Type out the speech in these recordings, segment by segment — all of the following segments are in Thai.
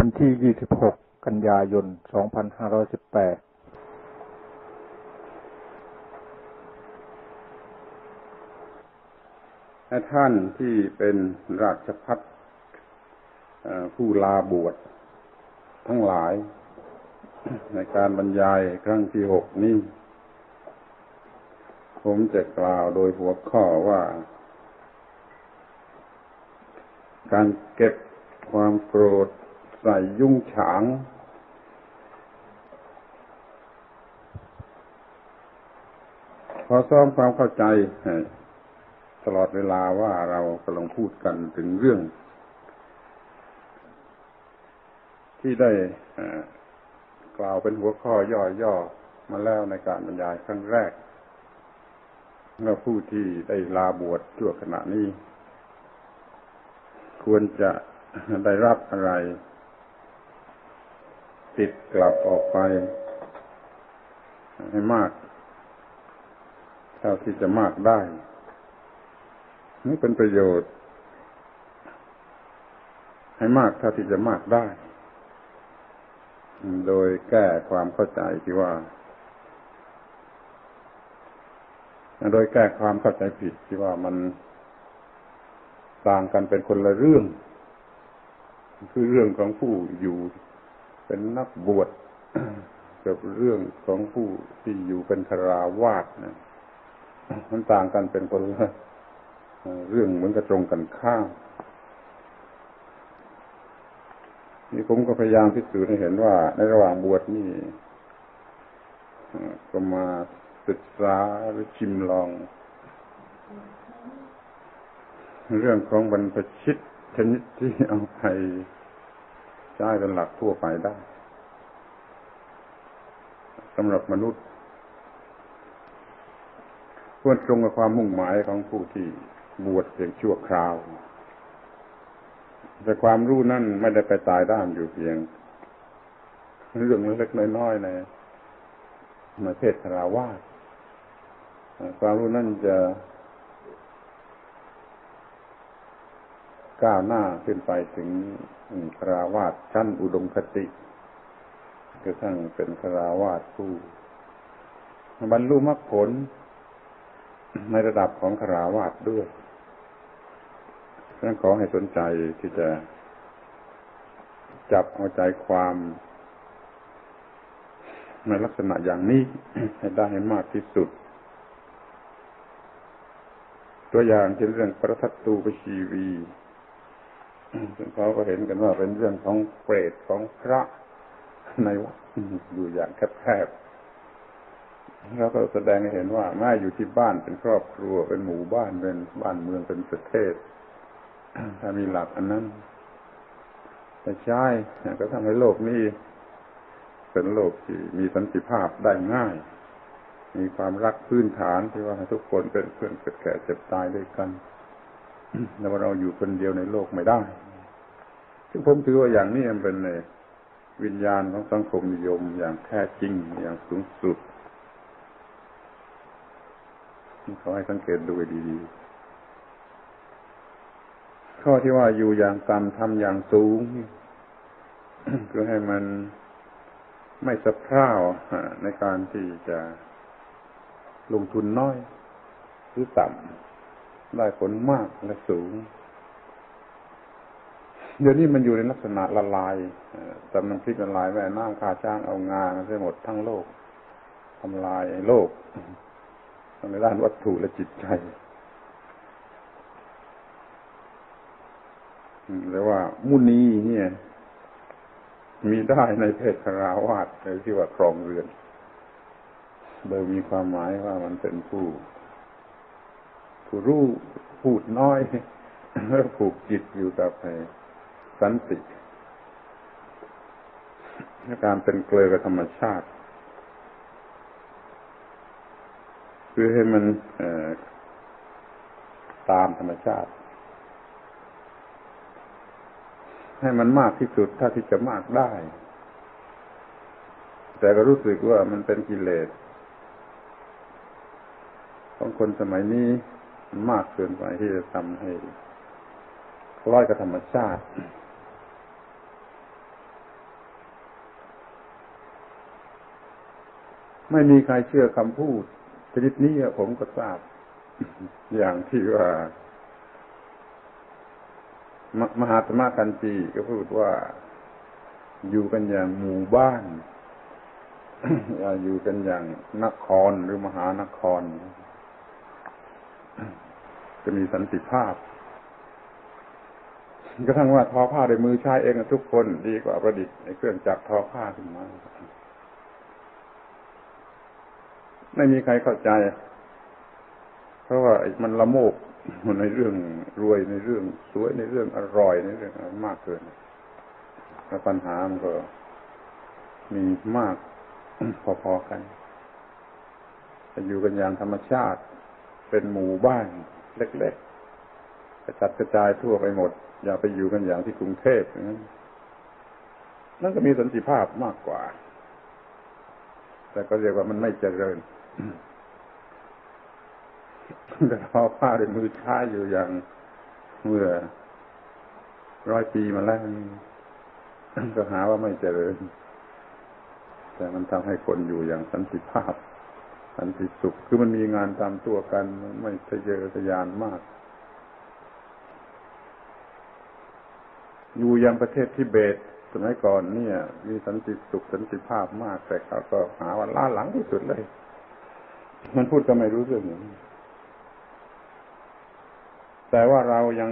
วันที่ 26 กันยายน 2518และท่านที่เป็นราชพัฒผู้ลาบวชทั้งหลาย ในการบรรยายครั้งที่หกนี้ ผมจะกล่าวโดยหัวข้อว่า การเก็บความโกรธ ใส่ยุ่งฉาง ขอซ้อมความเข้าใจตลอดเวลาว่าเรากำลังพูดกันถึงเรื่อง ที่ได้กล่าวเป็นหัวข้อย่อๆมาแล้วในการบรรยายครั้งแรกเมื่อผู้ที่ได้ลาบวชชั่วขณะนี้ ควรจะได้รับอะไร ติดกลับออกไป ให้มากเท่าที่จะมากได้ นี่เป็นประโยชน์ ให้มากเท่าที่จะมากได้ โดยแก้ความเข้าใจที่ว่า โดยแก้ความเข้าใจผิดที่ว่ามันต่างกันเป็นคนละเรื่อง คือเรื่องของผู้อยู่ เป็นนักบวชกับเรื่องของผู้ที่อยู่เป็นคราวาสนะมันต่างกันเป็นคนละเรื่องเหมือนกับตรงกันข้ามนี่ผมก็พยายามพิสูจน์ให้เห็นว่า ในระหว่างบวชนี่ก็มาศึกษาหรือชิมลอง เรื่องของบรรพชิตชนิดที่เอาไป ใช้เป็นหลักทั่วไปได้สำหรับมนุษย์ควรตรงกับความมุ่งหมายของผู้ที่บวชเพียงชั่วคราว แต่ความรู้นั่นไม่ได้ไปตายด้านอยู่เพียง เรื่องเล็กๆน้อยๆในในเพศคาราวาสความรู้นั่นจะ ก้าวหน้าขึ้นไปถึงคราวาสชั้นอุดมคติกระทั่งเป็นคราวาสผู้บรรลุมรรคผล ในระดับของคราวาสด้วยฉะนั้นขอให้สนใจที่จะจับเอาใจความ ในลักษณะอย่างนี้ให้ได้ให้มากที่สุด ตัวอย่างเช่นเรื่องประทัตตูปชีวี เขาก็เห็นกันว่าเป็นเรื่องของเปรตของพระในวัดอยู่อย่างแคบๆแล้วก็แสดงให้เห็นว่าแม่อยู่ที่บ้านเป็นครอบครัวเป็นหมู่บ้านเป็นบ้านเมืองเป็นประเทศ ถ้ามีหลักอันนั้นแต่ใช่ก็ทำให้โลกนี้เป็นโลกที่มีสันติภาพได้ง่าย มีความรักพื้นฐานที่ว่าทุกคนเป็นเพื่อนเกิดแก่เจ็บตายด้วยกัน แต่ว่าเราอยู่คนเดียวในโลกไม่ได้ ซึ่งผมถือว่าอย่างนี้มันเป็นวิญญาณของสังคมนิยมอย่างแท้จริงอย่างสูงสุดเขาให้สังเกตดูดีๆ ข้อที่ว่าอยู่อย่างต่ำทำอย่างสูงคือให้มันไม่สะพร่าวในการที่จะลงทุนน้อย หรือต่ำ ได้ผลมากและสูง เดี๋ยวนี้มันอยู่ในลักษณะละลายตำนำพริกละลายแม่น้ำคาช้างเอางาไปหมดทั้งโลกทำลายโลกทางในด้านวัตถุและจิตใจแต่ว่ามุนีเนี่ย มีได้ในเพศคราวาสหรือที่ว่าครองเรือนโดยมีความหมายว่ามันเป็นผู้ ผู้รู้พูดน้อยแล้วผูกจิตอยู่กับสันติการเป็นเกลือกับธรรมชาติคือให้มันตามธรรมชาติ ให้มันมากที่สุดถ้าที่จะมากได้ แต่ก็รู้สึกว่ามันเป็นกิเลสของคนสมัยนี้ มากเกินไปที่จะทำให้คล้อยกับธรรมชาติไม่มีใครเชื่อคำพูดชนิดนี้ผมก็ทราบ อย่างที่ว่า มมหาธรรมคันจีก็พูดว่า อยู่กันอย่างหมู่บ้าน อยู่กันอย่างนครหรือมหานคร จะมีสันติภาพกระทั่งว่าทอผ้าด้วยมือใช้เองทุกคนดีกว่าประดิษฐ์ในเครื่องจักรทอผ้าขึ้นมา ไม่มีใครเข้าใจ เพราะว่ามันละโมบในเรื่องรวยในเรื่องสวยในเรื่องอร่อยในเรื่องมากเกินแล้วปัญหามันก็มีมากพอๆกันอยู่กันอย่างธรรมชาติ เป็นหมู่บ้านเล็กๆกระจัดกระจายทั่วไปหมด อย่าไปอยู่กันอย่างที่กรุงเทพนั้นนั่นก็มีสันติภาพมากกว่า แต่ก็เรียกว่ามันไม่เจริญแต่ทอผ้าด้วยมือช้าอยู่อย่างเมื่อร้อยปีมาแล้วก็หาว่าไม่เจริญ แต่มันทำให้คนอยู่อย่างสันติภาพ สันติสุข คือมันมีงานตามตัวกันไม่ทะเยอทะยานมาก อยู่ย่างประเทศทิเบตสมัยก่อนเนี่ย มีสันติสุขสันติภาพมาก แต่เขาก็หาว่าล้าหลังที่สุดเลย มันพูดก็ไม่รู้เรื่องแต่ว่าเรายัง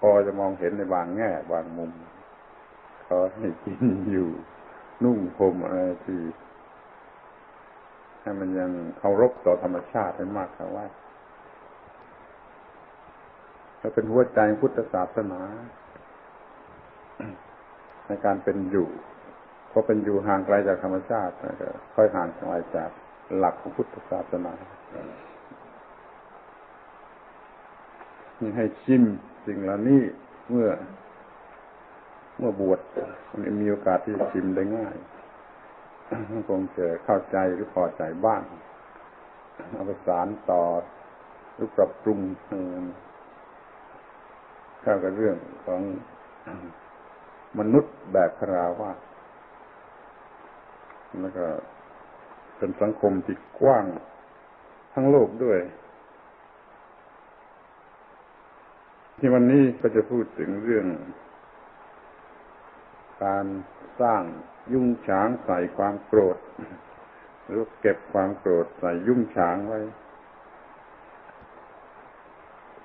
พอจะมองเห็นในบางแง่บางมุมเขาให้กินอยู่นุ่งห่มอะไรที่ ให้มันยังเคารพต่อธรรมชาติให้มากเท่าว่าแล้วเป็นหัวใจพุทธศาสนา ในการเป็นอยู่เพราะเป็นอยู่ห่างไกลจากธรรมชาติก็ค่อยห่างไกลจากหลักของพุทธศาสนานี่ให้ชิมสิ่งเหล่านี้เมื่อ เมื่อบวชมันมีโอกาสที่จะชิมได้ง่าย คงจะเข้าใจหรือพอใจบ้างเอาไปสารต่อหรือปรับปรุงเข้ากับเรื่องของมนุษย์แบบคราวาแล้วก็เป็นสังคมที่กว้าง ทั้งโลกด้วย ที่วันนี้ก็จะพูดถึงเรื่อง การสร้าง ยุ่งฉางใส่ความโกรธหรือเก็บความโกรธใส่ยุ่งฉางไว้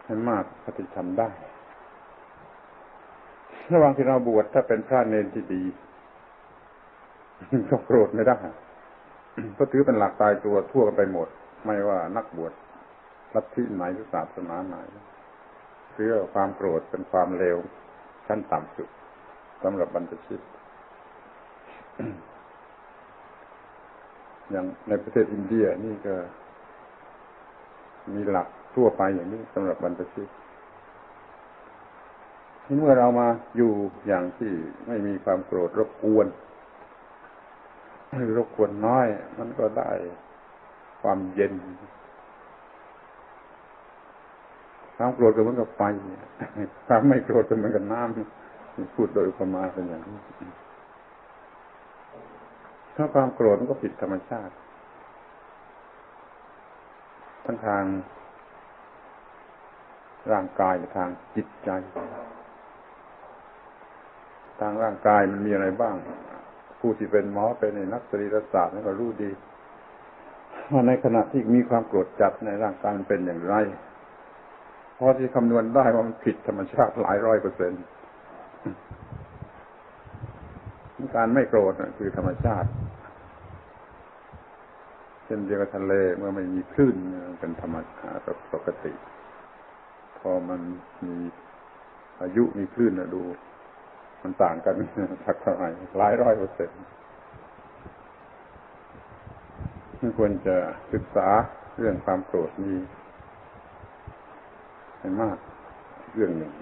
ให้มากปฏิทำได้ ระหว่างที่เราบวชถ้าเป็นพระเนรที่ดีก็โกรธไม่ได้ก็ถือเป็นหลักตายตัวทั่วกันไปหมด ไม่ว่านักบวชลัทธิไหนหรือศาสนาไหนเชื่อความโกรธเป็นความเลวชั้นต่ำสุดสำหรับบรรพชิต อย่างในประเทศอินเดียนี่ก็ มีหลักทั่วไปอย่างนี้สำหรับบรรพชิตเมื่อเรามาอยู่อย่างที่ไม่มีความโกรธรบกวนหรือรบกวนน้อย มันก็ได้ความเย็นความโกรธก็เหมือนกับไฟความไม่โกรธก็เหมือนกับน้ำพูดโดยอุปมาเป็นอย่างนี้ ถ้าความโกรธมันก็ผิดธรรมชาติ ทั้งทางร่างกายและทางจิตใจ ทางร่างกายมันมีอะไรบ้าง ผู้ที่เป็นหมอเป็นนักสรีรศาสตร์นี่ก็รู้ดีว่าในขณะที่มีความโกรธจัดในร่างกายมันเป็นอย่างไรพอที่คำนวณได้ว่ามันผิดธรรมชาติหลายร้อยเปอร์เซ็นต์การไม่โกรธคือธรรมชาติ เช่นเดียวกับทะเลเมื่อไม่มีคลื่นเป็นธรรมชาติปกติ พอมันมีอายุมีคลื่นนะดู มันต่างกันสักเท่าไหร่หลายร้อยเปอร์เซ็นต์ควรจะศึกษาเรื่องความโกรธนี้ให้มากเรื่องหนึ่ง